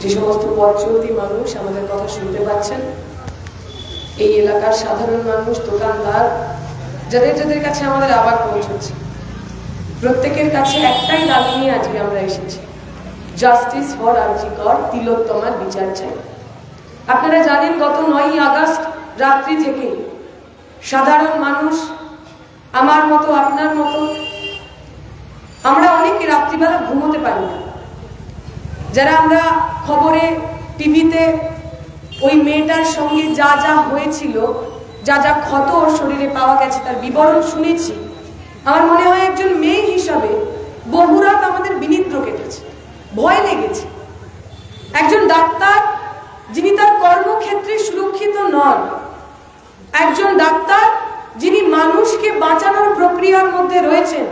যে সমস্ত পথ মানুষ আমাদের কথা শুনতে পাচ্ছেন, এই এলাকার সাধারণ মানুষ, দোকানদার, যাদের যাদের কাছে আমাদের আবার পৌঁছচ্ছে। প্রত্যেকের কাছে একটাই দাবি নিয়ে আজকে আমরা এসেছি। জাস্টিস ফর আর্জিকর তিলোত্তমার বিচার চাই। আপনারা জানেন, গত নয়ই আগস্ট, রাত্রি থেকে সাধারণ মানুষ আমার মতো, আপনার মতো, আমরা অনেকে রাত্রিবেলা ঘুমোতে পারি না। যারা আমরা খবরে, টিভিতে ওই মেয়েটার সঙ্গে যা যা হয়েছিল, যা যা ক্ষত ওর শরীরে পাওয়া গেছে তার বিবরণ শুনেছি, আমার মনে হয় একজন মেয়ে হিসাবে বহুরাত আমাদের বিনিদ্র কেটেছে, ভয় লেগেছে। একজন ডাক্তার যিনি তার কর্মক্ষেত্রে সুরক্ষিত নন, একজন ডাক্তার যিনি মানুষকে বাঁচানোর প্রক্রিয়ার মধ্যে রয়েছেন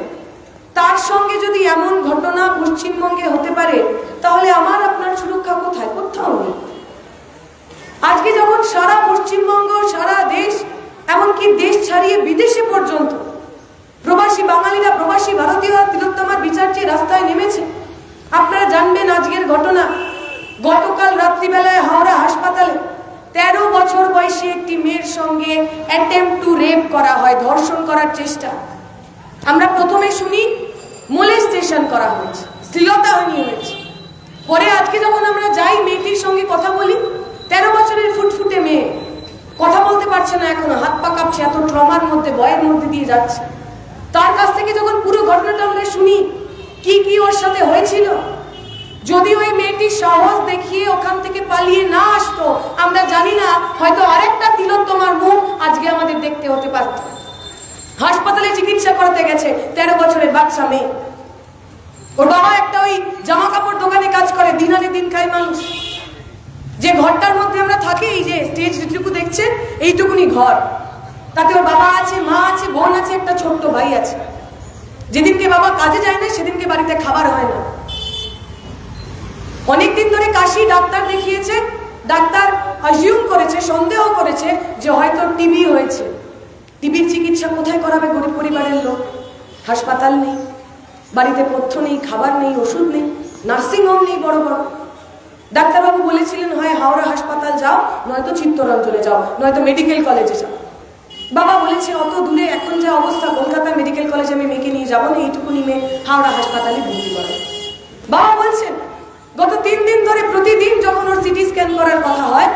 তার সঙ্গে যদি এমন ঘটনা পশ্চিমবঙ্গে হতে পারে, তাহলে আমার আপনার সুরক্ষা কোথায়? কোথাও নেই। আজকে যখন সারা পশ্চিমবঙ্গ, সারা দেশ, এমনকি দেশ ছাড়িয়ে বিদেশে পর্যন্ত প্রবাসী বাঙালিরা, প্রবাসী ভারতীয়রা তিলোত্তমার বিচার চেয়ে রাস্তায় নেমেছে, আপনারা জানবেন আজকের ঘটনা। গতকাল রাত্রিবেলায় হাওড়া হাসপাতালে তেরো বছর বয়সী একটি মেয়ের সঙ্গে অ্যাটেম্প টু রেপ করা হয়, ধর্ষণ করার চেষ্টা। আমরা প্রথমে শুনি মোলেস্টেশন করা হয়েছে শ্লীলতাহানি হয়েছে। পরে আজকে যখন আমরা যাই, মেয়েটির সঙ্গে কথা বলি, তেরো বছরের ফুটফুটে মেয়ে, কথা বলতে পারছে না এখনও, হাত পা কাঁপছে, এত ট্রমার মধ্যে ভয়ের মধ্যে দিয়ে যাচ্ছে। তার কাছ থেকে যখন পুরো ঘটনাটা আমরা শুনি, কি কি ওর সাথে হয়েছিল, যদি ওই মেয়েটি সাহস দেখিয়ে ওখান থেকে পালিয়ে না আসতো, আমরা জানি না, হয়তো আরেকটা তিলোত্তমার মুখ আজকে আমাদের দেখতে হতে পারত। হাসপাতালে চিকিৎসা করাতে গেছে, তেরো বছরের বাচ্চা মেয়ে। ওর বাবা একটা ওই জামা কাপড় দোকানে কাজ করে দিন আনে দিন খায় মানুষ। যে ঘরটার মধ্যে আমরা থাকি, এই যে স্টেজ যেটুকু দেখছেন, এইটুকুনি ঘর। তাতে ওর বাবা আছে, মা আছে, বোন আছে, একটা ছোট্ট ভাই আছে। যেদিনকে বাবা কাজে যায় না, সেদিনকে বাড়িতে খাবার হয় না। অনেকদিন ধরে কাশি ডাক্তার দেখিয়েছে, ডাক্তার অজিউম করেছে, সন্দেহ করেছে যে হয়তো টিবি হয়েছে। টিবির চিকিৎসা কোথায় করাবে গরিব পরিবারের লোক? হাসপাতাল নেই, বাড়িতে পথ্য নেই, খাবার নেই, ওষুধ নেই, নার্সিং হোম নেই, বড় বড়। ডাক্তারবাবু বলেছিলেন, হয় হাওড়া হাসপাতাল যাও, নয়তো চিত্তরঞ্জনে যাও, নয়তো মেডিকেল কলেজে যাও। বাবা বলেছে, অত দূরে এখন যা অবস্থা কলকাতা মেডিকেল কলেজে আমি মেয়েকে নিয়ে যাব না, এইটুকুনি মেয়ে হাওড়া হাসপাতালে ভর্তি করে বাবা বলছেন, গত তিন দিন ধরে প্রতিদিন যখন ওর সিটি স্ক্যান করার কথা হয়,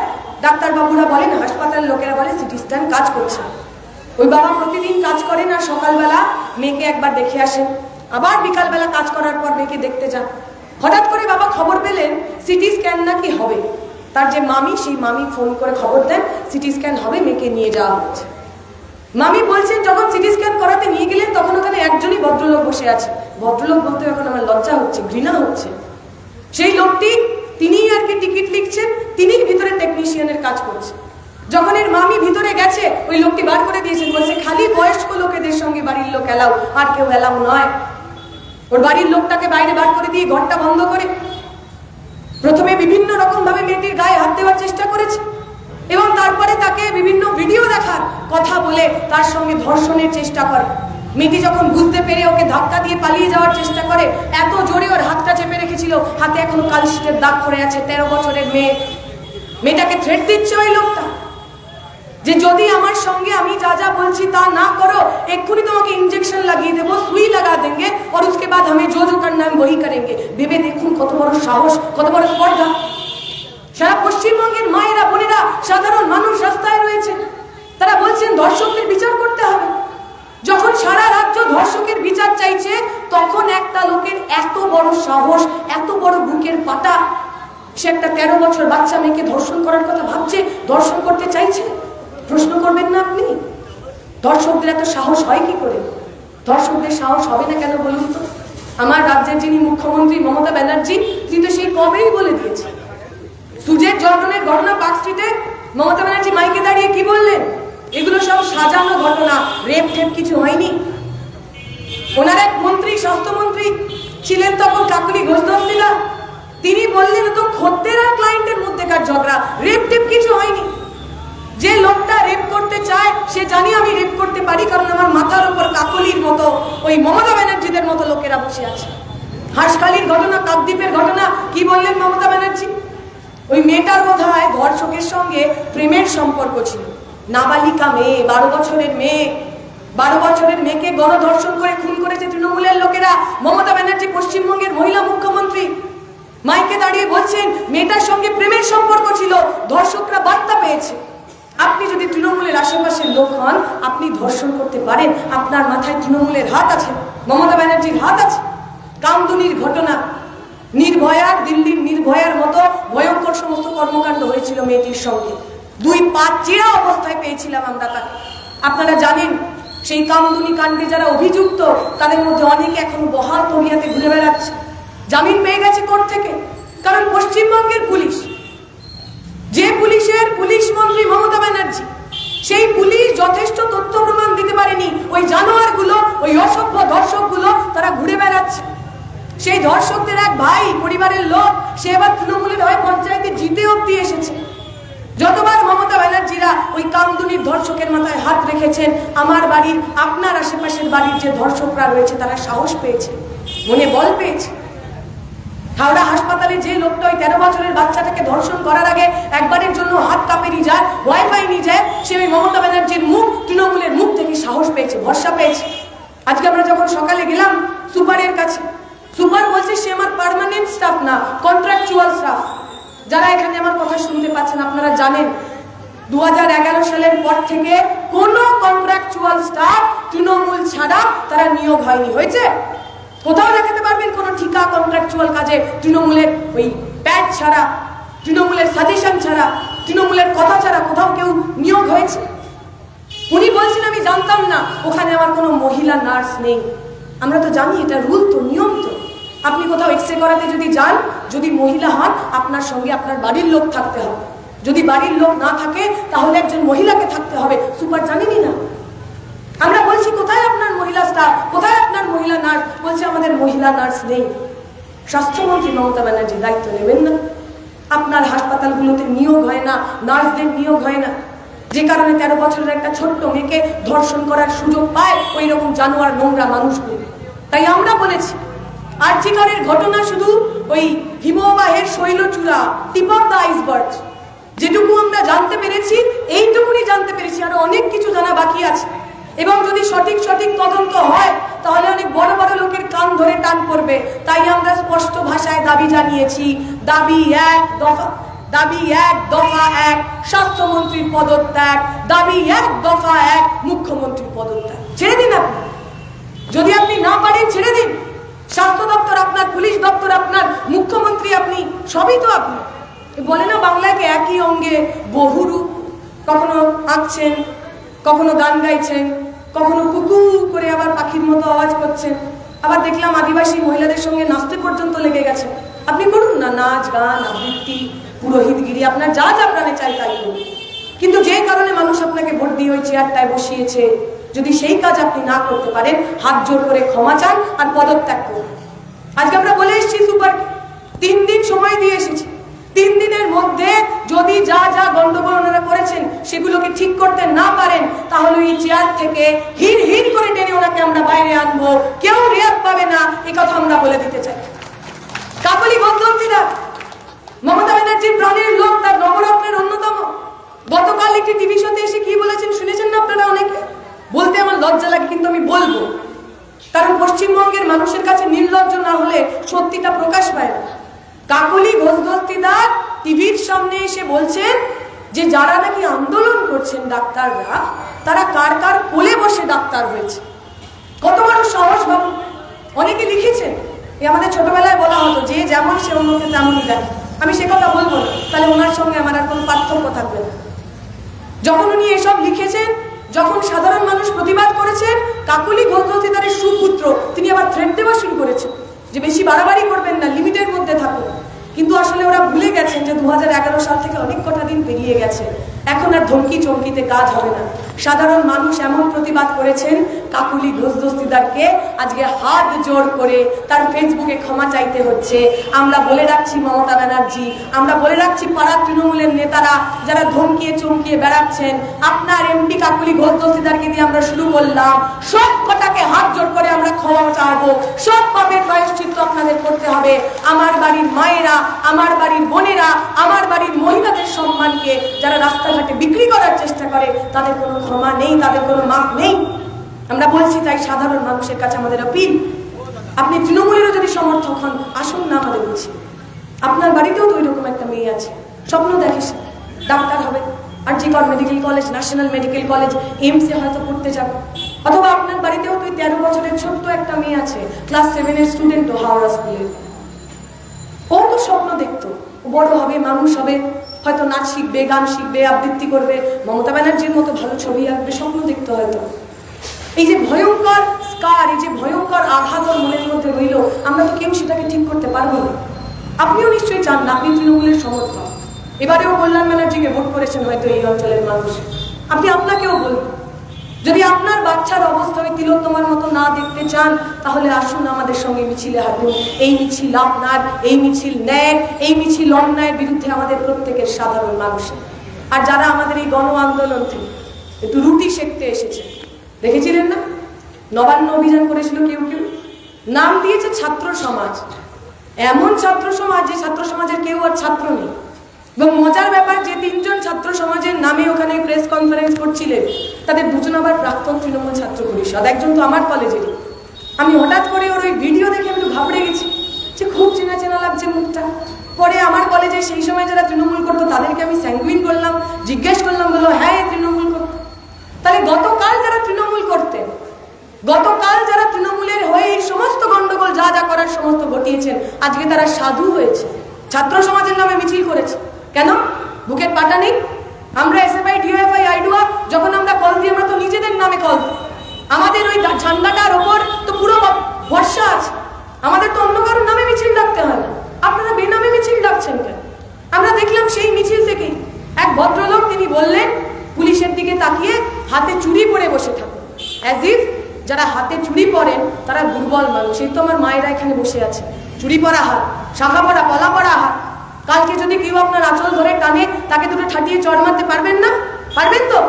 ডাক্তারবাবুরা বলেন হাসপাতালের লোকেরা বলে, সিটি স্ক্যান কাজ করছে ওই বাবা প্রতিদিন কাজ করেন আর সকালবেলা মেয়েকে একবার দেখে আসেন। আবার বিকালবেলা কাজ করার পর মেয়েকে দেখতে যান। হঠাৎ করে বাবা খবর পেলেন, সিটি স্ক্যান নাকি হবে। তার যে মামি, সেই মামি ফোন করে খবর দেন, সিটি স্ক্যান হবে, মেয়েকে নিয়ে যাওয়া হচ্ছে। মামি বলছেন, যখন সিটি স্ক্যান করাতে নিয়ে গেলেন, তখন ওখানে একজনই ভদ্রলোক বসে আছে। ভদ্রলোক বলতে এখন আমার লজ্জা হচ্ছে, ঘৃণা হচ্ছে। সেই লোকটি, তিনিই আর কি টিকিট লিখছেন, তিনিই ভিতরে টেকনিশিয়ানের কাজ করছে। যখন এর মামি ভিতরে গেছে, ওই লোকটি বার করে দিয়েছেন বলছে, খালি বয়স্ক লোকেদের সঙ্গে বাড়ির লোক এলাও আর কেউ এলাও নয়। ওর বাড়ির লোকটাকে বাইরে বার করে দিয়ে ঘরটা বন্ধ করে প্রথমে বিভিন্ন রকম ভাবে মেয়েটির গায়ে হাত দেওয়ার চেষ্টা করেছে এবং তারপরে তাকে বিভিন্ন ভিডিও দেখার কথা বলে তার সঙ্গে ধর্ষণের চেষ্টা করে। মেয়েটি যখন বুঝতে পেরে ওকে ধাক্কা দিয়ে পালিয়ে যাওয়ার চেষ্টা করে, এত জোরে ওর হাতটা চেপে রেখেছিল, হাতে এখনও কালশিটের দাগ পড়ে আছে, তেরো বছরের মেয়ে। মেয়েটাকে থ্রেট দিচ্ছে ওই লোকটা। যে যদি আমার সঙ্গে আমি যা যা বলছি তা না করো, এক্ষুনি তোমাকে ইঞ্জেকশন লাগিয়ে দেবো, সুই লাগা দেবে ওর উসকে বাদ আমি যো যো করার নাম वही करेंगे ভেবে দেখুন কত বড় সাহস, কত বড় স্পর্ধা। সারা পশ্চিমবঙ্গের মায়েরা, বোনেরা, সাধারণ মানুষ রাস্তায় রয়েছে। তারা বলছেন ধর্ষকদের বিচার করতে হবে। যখন সারা রাজ্য ধর্ষকের বিচার চাইছে, তখন একটা লোকের এত বড় সাহস, এত বড় বুকের পাতা সে একটা তেরো বছর বাচ্চা মেয়েকে ধর্ষণ করার কথা ভাবছে, ধর্ষণ করতে চাইছে। প্রশ্ন করবেন না আপনি? দর্শকদের এত সাহস হয় কি করে? দর্শকদের সাহস হবে না কেন বলুন তো? আমার রাজ্যের যিনি মুখ্যমন্ত্রী মমতা ব্যানার্জি, তিনি তো সেই কবেই বলে দিয়েছে সুজের জর্ডনের ঘটনা পার্ক স্ট্রিটে মমতা ব্যানার্জি মাইকে দাঁড়িয়ে কি বললেন? এগুলো সব সাজানো ঘটনা, রেপ টেপ কিছু হয়নি। ওনার এক মন্ত্রী, স্বাস্থ্যমন্ত্রী ছিলেন তখন কাকুলি ঘোষদস্তিলা তিনি বললেন তো খদ্দের আর ক্লায়েন্টের মধ্যেকার ঝগড়া, রেপ টেপ কিছু হয়নি। যে লোকটা রেপ করতে চায়, সে জানি আমি রেপ করতে পারি, কারণ আমার মাথার উপর কাকলির মতো, ওই মমতা ব্যানার্জিদের মতো লোকেরা বসে আছে। হাঁসখালির ঘটনা, কাকদ্বীপের ঘটনা, কি বললেন মমতা ব্যানার্জি? ওই মেয়েটার বোধ হয় ধর্ষকের সঙ্গে প্রেমের সম্পর্ক ছিল। নাবালিকা মেয়ে, বারো বছরের মেয়ে, বারো বছরের মেয়েকে গণধর্ষণ করে খুন করেছে তৃণমূলের লোকেরা। মমতা ব্যানার্জি পশ্চিমবঙ্গের মহিলা মুখ্যমন্ত্রী। মাইকে দাঁড়িয়ে বলছেন, মেয়েটার সঙ্গে প্রেমের সম্পর্ক ছিল, ধর্ষকরা বার্তা পেয়েছে। আপনি যদি তৃণমূলের আশেপাশের লোক হন, আপনি ধর্ষণ করতে পারেন। আপনার মাথায় তৃণমূলের হাত আছে, মমতা ব্যানার্জির হাত আছে। কামদুনির ঘটনা, নির্ভয়ার, দিল্লির নির্ভয়ার মতো ভয়ঙ্কর সমস্ত কর্মকাণ্ড হয়েছিল মেয়েটির সঙ্গে। দুই পা চেরা অবস্থায় পেয়েছিলাম আমরা তাকে। আপনারা জানেন, সেই কামদুনি কাণ্ডে যারা অভিযুক্ত, তাদের মধ্যে অনেকে এখনও বহাল তবিয়াতে ঘুরে বেড়াচ্ছে। জামিন পেয়ে গেছে কোর্ট থেকে, কারণ পশ্চিমবঙ্গের পুলিশ। যে পুলিশের পুলিশ মন্ত্রী মমতা ব্যানার্জি, সেই পুলিশ যথেষ্ট তথ্য প্রমাণ দিতে পারেনি। ওই জানোয়ারগুলো, ওই অসভ্য ধর্ষকগুলো তারা ঘুরে বেড়াচ্ছে। সেই ধর্ষকদের এক ভাই, পরিবারের লোক, সে এবার তৃণমূলের হয়ে পঞ্চায়েতে জিতে অব্দি এসেছে। যতবার মমতা ব্যানার্জিরা ওই কামদুনির ধর্ষকের মাথায় হাত রেখেছেন, আমার বাড়ির, আপনার আশেপাশের বাড়ির যে ধর্ষকরা রয়েছে, তারা সাহস পেয়েছে, মনে বল পেয়েছে। হাওড়া হাসপাতালে যে লোকটা ওই তেরো বছরের বাচ্চাটাকে ধর্ষণ করার আগে একবারের জন্য হাত কাঁপে নিয়ে যায় ওয়াইফাই নিয়ে যায়, সে ওই মমতা ব্যানার্জির মুখ, তৃণমূলের মুখ থেকে সাহস পেয়েছে, ভরসা পেয়েছে। আজকে আমরা যখন সকালে গেলাম সুপারের কাছে, সুপার বলছে, সে আমার পার্মানেন্ট স্টাফ না কন্ট্রাকচুয়াল স্টাফ যারা এখানে আমার কথা শুনতে পাচ্ছেন, আপনারা জানেন দু হাজার এগারো সালের পর থেকে কোনো কন্ট্রাকচুয়াল স্টাফ তৃণমূল ছাড়া তারা নিয়োগ হয়নি। হয়েছে? কোথাও দেখাতে পারবেন কোনো ঠিকা কন্ট্রাকচুয়াল কাজে। তৃণমূলের ওই প্যাড ছাড়া, তৃণমূলের সাজেশন ছাড়া, তৃণমূলের কথা ছাড়া কোথাও কেউ নিয়োগ হয়েছে? উনি বলছেন, আমি জানতাম না, ওখানে আমার কোনো মহিলা নার্স নেই। আমরা তো জানি এটা রুল তো, নিয়ম তো। আপনি কোথাও এক্সরে করাতে যদি যান, যদি মহিলা হন, আপনার সঙ্গে আপনার বাড়ির লোক থাকতে হবে। যদি বাড়ির লোক না থাকে, তাহলে একজন মহিলাকে থাকতে হবে। সুপার জানেনই না। আমরা বলছি, কোথায় আপনার মহিলা স্টাফ কোথায় আপনার মহিলা নার্স বলছে, আমাদের মহিলা নার্স নেই। স্বাস্থ্যমন্ত্রী মমতা ব্যানার্জি দায়িত্ব নেবেন না। আপনার হাসপাতালগুলোতে নিয়োগ হয় না, নার্সদের নিয়োগ হয় না। যে কারণে তেরো বছরের একটা ছোট্ট মেয়েকে ধর্ষণ করার সুযোগ পায় ওই রকম জানোয়ার, নোংরা মানুষগুলো। তাই আমরা বলেছি আর্জিকারের ঘটনা শুধু ওই হিমবাহের শৈলচূড়া টিপ অফ দ্য যেটুকু আমরা জানতে পেরেছি, এইটুকুনি জানতে পেরেছি, আরও অনেক কিছু জানা বাকি আছে। এবং যদি সঠিক সঠিক তদন্ত হয়, তাহলে অনেক বড় বড় লোকের কান ধরে টান করবে তাই আমরা স্পষ্ট ভাষায় দাবি জানিয়েছি, দাবি এক, দফা, দাবি এক, দফা এক, স্বাস্থ্যমন্ত্রীর পদত্যাগ, দাবি এক, দফা এক, মুখ্যমন্ত্রীর পদত্যাগ। ছেড়ে দিন আপনি। যদি আপনি না পারেন, ছেড়ে দিন। স্বাস্থ্য দপ্তর আপনার, পুলিশ দপ্তর আপনার, মুখ্যমন্ত্রী আপনি, সবই তো আপনি। বলে না বাংলাকে একই অঙ্গে বহুরূপ। কখনো আঁকছেন কখনো গান গাইছেন কখনো কুকু করে আবার পাখির মতো আওয়াজ করছেন আবার দেখলাম আদিবাসী মহিলাদের সঙ্গে নাচতে পর্যন্ত লেগে গেছে। আপনি করুন না নাচ, গান, আবৃত্তি পুরোহিতগিরি আপনার যা যা প্রাণে চাই তাই করুন। কিন্তু যে কারণে মানুষ আপনাকে ভোট দিয়ে ওই চেয়ারটায় বসিয়েছে, যদি সেই কাজ আপনি না করতে পারেন, হাত জোর করে ক্ষমা চান আর পদত্যাগ করুন। আজকে আমরা বলে এসেছি সুপার তিন দিন সময় দিয়ে এসেছি। তিন দিনের মধ্যে যদি যা যা গন্ডগোল ওনারা করেছেন সেগুলোকে ঠিক করতে না পারেন, তাহলে এই চেয়ার থেকে হির হির করে টেনে ওনাকে আমরা বাইরে আনব। কেউ রেয়াত পাবে না, এ কথা আমরা বলে দিতে চাই। কাকলি বন্ধুরা, মমতা ব্যানার্জির প্রাণের লোক, তার নবরত্নের অন্যতম। গতকাল একটি টিভি শোতে এসে কি বলেছেন শুনেছেন না আপনারা অনেকে? বলতে আমার লজ্জা লাগে, কিন্তু আমি বলব। কারণ পশ্চিমবঙ্গের মানুষের কাছে নির্লজ্জ না হলে সত্যিটা প্রকাশ পায় না। কাকলি ঘোষ সামনে এসে বলছেন যে যারা নাকি আন্দোলন করছেন ডাক্তাররা, তারা কার কার কোলে বসে ডাক্তার হয়েছে? কত বড় সাহস বাবু। অনেকে লিখেছেন, এ আমাদের ছোটবেলায় বলা হতো, যে যেমন সে অন্যকে তেমনই দেখে আমি সে কথা বলব তাহলে ওনার সঙ্গে আমার আর কোনো পার্থক্য থাকবে না। যখন উনি এসব লিখেছেন, যখন সাধারণ মানুষ প্রতিবাদ করেছেন, কাকুলি ঘোষদারের সুপুত্র, তিনি আবার থ্রেট দেওয়া শুরু করেছেন, যে বেশি বাড়াবাড়ি করবেন না লিমিটের মধ্যে থাকুন। কিন্তু আসলে ওরা ভুলে গেছেন যে দু সাল থেকে অনেক কটা দিন পেরিয়ে গেছে। এখন আর ধমকি চমকিতে কাজ হবে না। সাধারণ মানুষ এমন প্রতিবাদ করেছেন, কাকুলি ঘোষ দস্তিদারকে আজকে হাত জোর করে তার ফেসবুকে ক্ষমা চাইতে হচ্ছে। আমরা বলে রাখছি মমতা ব্যানার্জি, আমরা বলে রাখছি পাড়ার তৃণমূলের নেতারা যারা ধমকিয়ে চমকিয়ে বেড়াচ্ছেন। আপনার এমপি কাকুলি ঘোষ দস্তিদারকে দিয়ে আমরা শুরু করলাম। সব কটাকে হাত জোর করে আমরা ক্ষমা চাইব। সব পাপের প্রায়শ্চিত্ত আপনাদের করতে হবে। আমার বাড়ির মায়েরা, আমার বাড়ির বোনেরা, আমার বাড়ির মহিলাদের সম্মানকে যারা রাস্তাঘাটে বিক্রি করার চেষ্টা করে, তাদের কোনো ক্ষমা নেই, তাদের কোনো মাপ নেই। আমরা বলছি তাই সাধারণ মানুষের কাছে আমাদের আপিল আপনি তৃণমূলেরও যদি সমর্থক হন, আসুন না আমাদের বলছি আপনার বাড়িতেও তো ওইরকম একটা মেয়ে আছে। স্বপ্ন দেখিস, ডাক্তার হবে। R G Kar medical college national medical college এইমসে হয়তো পড়তে যাবে। অথবা আপনার বাড়িতেও তো ওই তেরো বছরের ছোট্ট একটা মেয়ে আছে ক্লাস সেভেনের স্টুডেন্ট ও হাওড়া স্কুলের ও তো স্বপ্ন দেখতো বড় হবে, মানুষ হবে, হয়তো নাচ শিখবে, গান শিখবে, আবৃত্তি করবে, মমতা ব্যানার্জির মতো ভালো ছবি আঁকবে, স্বপ্ন দেখতে হয়তো। এই যে ভয়ঙ্কর স্কার, এই যে ভয়ঙ্কর আঘাত ওর মনের মধ্যে রইল, আমরা তো কেউ সেটাকে ঠিক করতে পারব না। আপনিও নিশ্চয়ই চান না, আপনি তৃণমূলের সমর্থক। এবারেও কল্যাণ ব্যানার্জিকে ভোট করেছেন হয়তো এই অঞ্চলের মানুষ। আপনি আপনাকেও বলুন, যদি আপনার বাচ্চার অবস্থা ওই তিলোত্তমার মতো না দেখতে চান, তাহলে আসুন আমাদের সঙ্গে মিছিলে হাঁটুন এই মিছিল আপনার, এই মিছিল ন্যায় এই মিছিল অন্যায়ের বিরুদ্ধে আমাদের প্রত্যেকের সাধারণ মানুষের। আর যারা আমাদের এই গণ আন্দোলন থেকে একটু রুটি সেঁকতে এসেছে, দেখেছিলেন না? নবান্ন অভিযান করেছিল কেউ কেউ। নাম দিয়েছে ছাত্র সমাজ। এমন ছাত্র সমাজ যে ছাত্র সমাজের কেউ আর ছাত্র নেই। এবং মজার ব্যাপার, যে তিনজন ছাত্র সমাজের নামে ওখানে প্রেস কনফারেন্স করছিলেন, তাদের দুজন আবার প্রাক্তন তৃণমূল ছাত্র পরিষদ, একজন তো আমার কলেজেরই আমি হঠাৎ করে ওর ওই ভিডিও দেখে আমি ঘাবড়ে গেছি, যে খুব চেনা চেনা লাগছে মুখটা। পরে আমার কলেজে সেই সময় যারা তৃণমূল করতো, তাদেরকে আমি স্যাঙ্গুইন করলাম, জিজ্ঞেস করলাম, বলল হ্যাঁ তৃণমূল করতো তাহলে গতকাল যারা তৃণমূল করতেন, গতকাল যারা তৃণমূলের হয়ে এই সমস্ত গন্ডগোল, যা যা করার সমস্ত ঘটিয়েছেন, আজকে তারা সাধু হয়েছে। ছাত্র সমাজের নামে মিছিল করেছে। কেন? বুকের পাটা নেই? আমরা এসএফআই ডিওএফআই আইডুয়া যখন আমরা কল দিই, আমরা তো নিজেদের নামে কল আমাদের ওই ঝান্ডাটার ওপর তো পুরো ভরসা আছে। আমাদের তো অন্য কারোর নামে মিছিল ডাকতে হয় না। আপনারা বেনামে মিছিল ডাকছেন কেন? আমরা দেখলাম সেই মিছিল থেকেই এক ভদ্রলোক, তিনি বললেন, পুলিশের দিকে তাকিয়ে হাতে চুড়ি পরে বসে থাকুন। অ্যাজ ইফ যারা হাতে চুড়ি পরেন, তারা দুর্বল মানুষ। এই তো আমার মায়েরা এখানে বসে আছে। চুড়ি পরা হাত, শাখা পরা, পলা পরা হাত। কালকে যদি কেউ আপনার আঁচল ধরে টানে, তাকে দুটো ঠাটিয়ে চড় মারতে পারবেন না? পারবেন তো?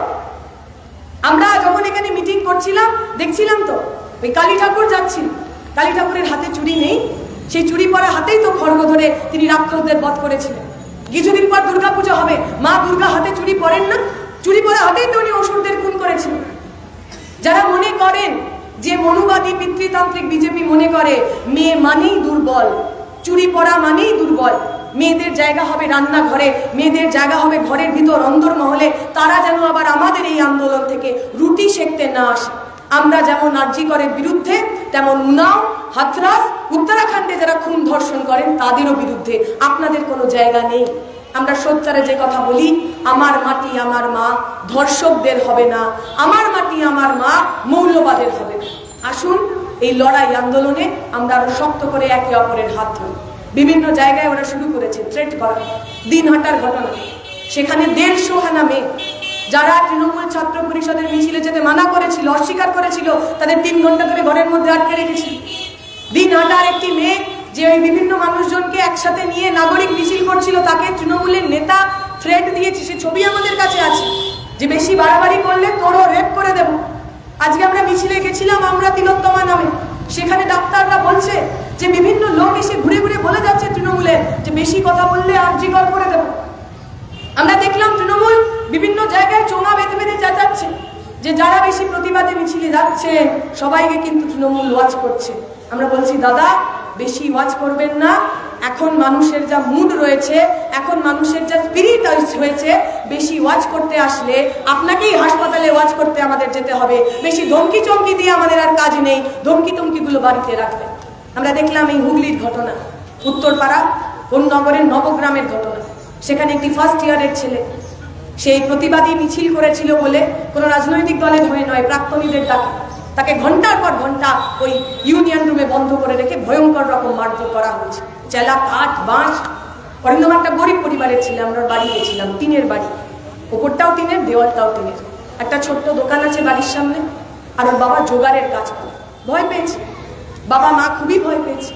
আমরা যখন এখানে মিটিং করছিলাম, দেখছিলাম তো, ওই কালী ঠাকুর যাচ্ছিল। কালী ঠাকুরের হাতে চুরি নেই। সেই চুড়ি পরা হাতেই তো খড়গ ধরে তিনি রাক্ষসদের বধ করেছিলেন। কিছুদিন পর দুর্গা পুজো হবে। মা দুর্গা হাতে চুড়ি পরেন না? চুরি পরা হাতেই তো উনি অসুরদের খুন করেছিলেন। যারা মনে করেন যে মনুবাদী পিতৃতান্ত্রিক বিজেপি মনে করে, মেয়ে মানেই দুর্বল চুরি পরা মানেই দুর্বল মেয়েদের জায়গা হবে রান্নাঘরে, মেয়েদের জায়গা হবে ঘরের ভিতর অন্দরমহলে। তারা যেন আবার আমাদের এই আন্দোলন থেকে রুটি সেঁকতে না আসে। আমরা যেমন আর্যিকরের বিরুদ্ধে, তেমন উনাও হাথরাস উত্তরাখণ্ডে যারা খুন ধর্ষণ করেন, তাদেরও বিরুদ্ধে। আপনাদের কোনো জায়গা নেই। আমরা সোচ্চারে যে কথা বলি, আমার মাটি আমার মা, ধর্ষকদের হবে না। আমার মাটি আমার মা, মৌলবাদের হবে না। আসুন, এই লড়াই আন্দোলনে আমরা আরও শক্ত করে একে অপরের হাত ধরি। বিভিন্ন জায়গায় ওরা শুরু করেছে থ্রেট করা, দিন হাঁটার ঘটনা। সেখানে দেড়শো খানা মেয়ে, যারা তৃণমূল ছাত্র পরিষদের মিছিলে যেতে মানা করেছিল, অস্বীকার করেছিল, তাদের তিন ঘণ্টা ধরে ঘরের মধ্যে আটকে রেখেছিল। দিন হাঁটার একটি মেয়ে, যে ওই বিভিন্ন মানুষজনকে একসাথে নিয়ে নাগরিক মিছিল করছিল, তাকে তৃণমূলের নেতা থ্রেট দিয়েছে। সে ছবি আমাদের কাছে আছে, যে বেশি বাড়াবাড়ি করলে তোরও রেপ করে দেব। আজকে আমরা মিছিলে গেছিলাম আমরা তিলোত্তমা নামে। সেখানে ডাক্তাররা বলছে যে বিভিন্ন লোক এসে ঘুরে ঘুরে বলে যাচ্ছে তৃণমূলের যে বেশি কথা বললে আর জিগর করে দেবো। আমরা দেখলাম তৃণমূল বিভিন্ন জায়গায় চোঙা বেঁধে বেঁধে চেঁচাচ্ছে, যে যারা বেশি প্রতিবাদে মিছিলে যাচ্ছে, সবাইকে কিন্তু তৃণমূল ওয়াচ করছে। আমরা বলছি, দাদা, বেশি ওয়াচ করবেন না। এখন মানুষের যা মুড রয়েছে, এখন মানুষের যা স্পিরিট হয়েছে, বেশি ওয়াচ করতে আসলে আপনাকেই হাসপাতালে ওয়াচ করতে আমাদের যেতে হবে। বেশি ধমকি চমকি দিয়ে আমাদের আর কাজ নেই। ধমকি টমকিগুলো বাড়িতে রাখবেন। আমরা দেখলাম এই হুগলির ঘটনা, উত্তরপাড়া নগরের নবগ্রামের ঘটনা। সেখানে একটি ফার্স্ট ইয়ারের ছেলে। সেই প্রতিবাদী মিছিল করেছিল বলে কোনো রাজনৈতিক দলের হয়ে নয়, প্রাক্তনীদের ডাকে। তাকে ঘণ্টার পর ঘণ্টা ওই ইউনিয়ন রুমে বন্ধ করে রেখে ভয়ঙ্কর রকম মারধর করা হয়েছে। চেলা, কাঠ, বাঁশ। অরিন্দম একটা গরিব পরিবারের ছিল, আমরা বাড়ি গেছিলাম, টিনের বাড়ি। ওপরটাও টিনের, দেওয়ালটাও টিনের। একটা ছোট্ট দোকান আছে বাড়ির সামনে, আর ওর বাবা জোগাড়ের কাজ করে। ভয় পেয়েছে। বাবা মা খুবই ভয় পেয়েছে।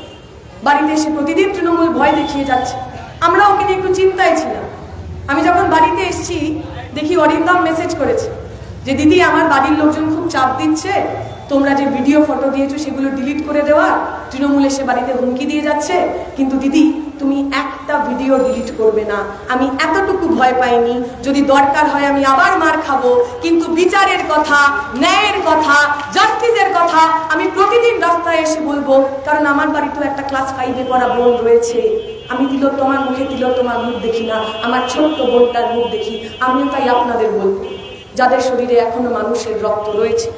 বাড়িতে এসে প্রতিদিন তৃণমূল ভয় দেখিয়ে যাচ্ছে। আমরা ওকে নিয়ে একটু চিন্তায় ছিলাম। আমি যখন বাড়িতে এসেছি, দেখি অরিন্দম মেসেজ করেছে যে, দিদি, আমার বাড়ির লোকজন খুব চাপ দিচ্ছে। তোমরা যে ভিডিও ফটো দিয়েছ, সেগুলো ডিলিট করে দেওয়া। তৃণমূল এসে বাড়িতে হুমকি দিয়ে যাচ্ছে। কিন্তু দিদি তুমি একটা ভিডিও ডিলিট করবে না। আমি এতটুকু ভয় পাইনি। যদি দরকার হয় আমি আবার মার খাব। কিন্তু বিচারের কথা, ন্যায়ের কথা, জাস্টিসের কথা আমি প্রতিদিন রাস্তায় এসে বলব, কারণ আমার বাড়িতেও একটা ক্লাস ফাইভে পড়া বোন রয়েছে। আমি দিল তোমার মুখে দিল তোমার মুখ দেখি না। আমার ছোট্ট বোনটার মুখ দেখি। আমিও তাই আপনাদের বলব। যাদের শরীরে এখনও মানুষের রক্ত রয়েছে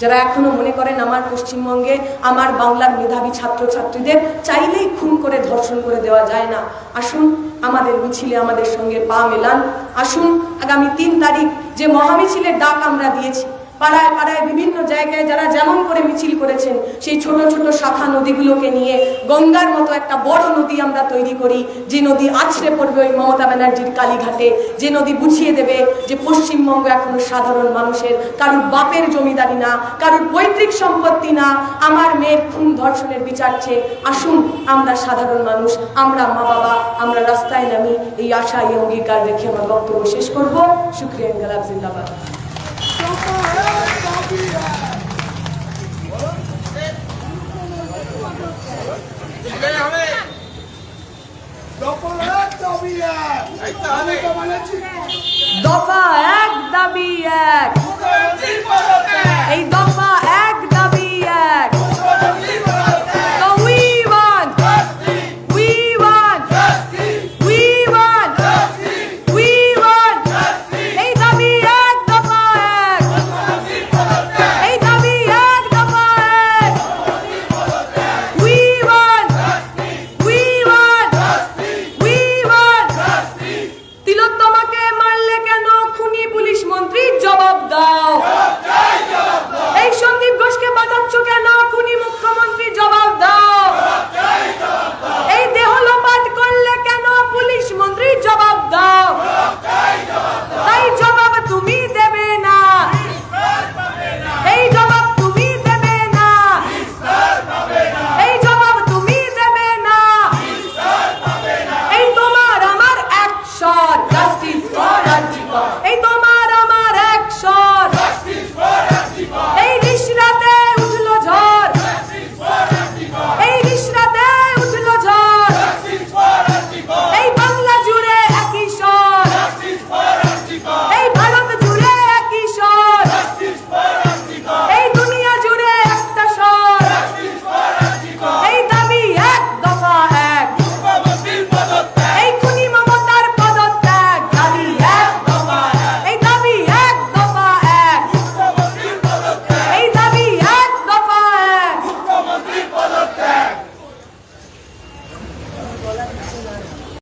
যারা এখনও মনে করেন আমার পশ্চিমবঙ্গে আমার বাংলার মেধাবী ছাত্রছাত্রীদের চাইলেই খুন করে, ধর্ষণ করে দেওয়া যায় না। আসুন আমাদের মিছিলে আমাদের সঙ্গে পা মেলান। আসুন আগামী তিন তারিখ যে মহামিছিলের ডাক আমরা দিয়েছি পাড়ায় পাড়ায় বিভিন্ন জায়গায় যারা যেমন করে মিছিল করেছেন, সেই ছোট ছোট শাখা নদীগুলোকে নিয়ে গঙ্গার মতো একটা বড় নদী আমরা তৈরি করি, যে নদী আছড়ে পড়বে ওই মমতা ব্যানার্জির কালীঘাটে। যে নদী বুঝিয়ে দেবে যে পশ্চিমবঙ্গ এখনও সাধারণ মানুষের, কারুর বাপের জমিদারি না, কারুর পৈতৃক সম্পত্তি না, আমার মেয়ের খুন ধর্ষণের বিচার চেয়ে আসুন আমরা সাধারণ মানুষ, আমরা মা বাবা আমরা রাস্তায় নামি, এই আশা, এই অঙ্গীকার রেখে আমার বক্তব্য শেষ করব। শুক্রিয়া জিন্দাবাদ। দফা এক